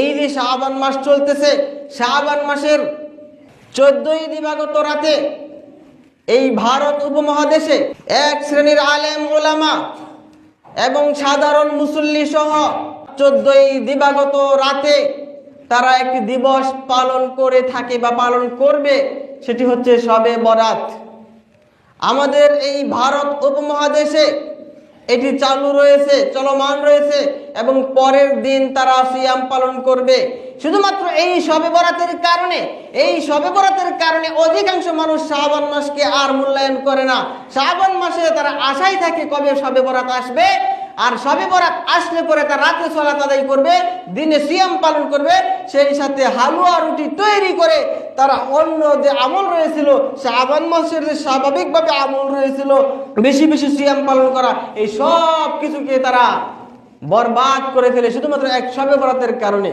এই যে শাহবান মাস চলতেছে শাহবান মাসের চোদ্দই দিবাগত রাতে এই ভারত উপমহাদেশে এক শ্রেণির আলেম ওলামা এবং সাধারণ মুসল্লি সহ চোদ্দই দিবাগত রাতে তারা একটি দিবস পালন করে থাকে বা পালন করবে, সেটি হচ্ছে সবে বরাত। আমাদের এই ভারত উপমহাদেশে এটি চালু রয়েছে, চলমান রয়েছে এবং পরের দিন তারা সিয়াম পালন করবে। শুধুমাত্র এই সবে বরাতের কারণে, এই সবে বরাতের কারণে অধিকাংশ মানুষ শ্রাবণ মাসকে আর মূল্যায়ন করে না। শ্রাবণ মাসে তারা আশাই থাকে কবে সবে বরাত আসবে। আর সবে বরাত আসলে পরে তার রাতে সলাত আদায় করবে, দিনে সিয়াম পালন করবে, সেই সাথে হালুয়া রুটি তৈরি করে তারা অন্য যে আমল রয়েছিল শাহবান মাসের যে স্বাভাবিকভাবে আমল রয়েছিল, বেশি বেশি সিয়াম পালন করা, এই সব কিছুকে তারা বরবাদ করে ফেলে শুধুমাত্র এক সবে বরাতের কারণে।